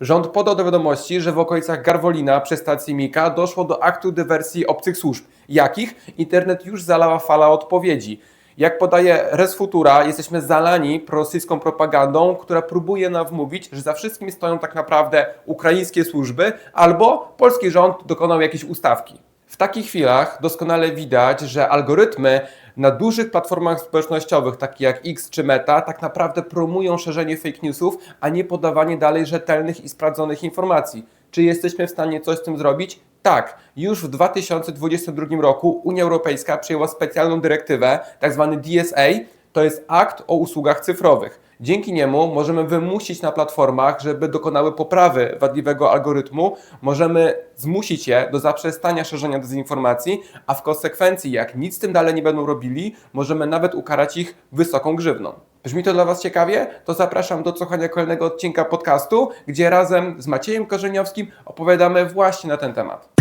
Rząd podał do wiadomości, że w okolicach Garwolina przy stacji Mika doszło do aktu dywersji obcych służb. Jakich? Internet już zalała fala odpowiedzi. Jak podaje Res Futura, jesteśmy zalani prorosyjską propagandą, która próbuje nam wmówić, że za wszystkim stoją tak naprawdę ukraińskie służby albo polski rząd dokonał jakiejś ustawki. W takich chwilach doskonale widać, że algorytmy na dużych platformach społecznościowych, takich jak X czy Meta, tak naprawdę promują szerzenie fake newsów, a nie podawanie dalej rzetelnych i sprawdzonych informacji. Czy jesteśmy w stanie coś z tym zrobić? Tak, już w 2022 roku Unia Europejska przyjęła specjalną dyrektywę, tzw. DSA, to jest akt o usługach cyfrowych. Dzięki niemu możemy wymusić na platformach, żeby dokonały poprawy wadliwego algorytmu, możemy zmusić je do zaprzestania szerzenia dezinformacji, a w konsekwencji, jak nic z tym dalej nie będą robili, możemy nawet ukarać ich wysoką grzywną. Brzmi to dla Was ciekawie? To zapraszam do słuchania kolejnego odcinka podcastu, gdzie razem z Maciejem Korzeniowskim opowiadamy właśnie na ten temat.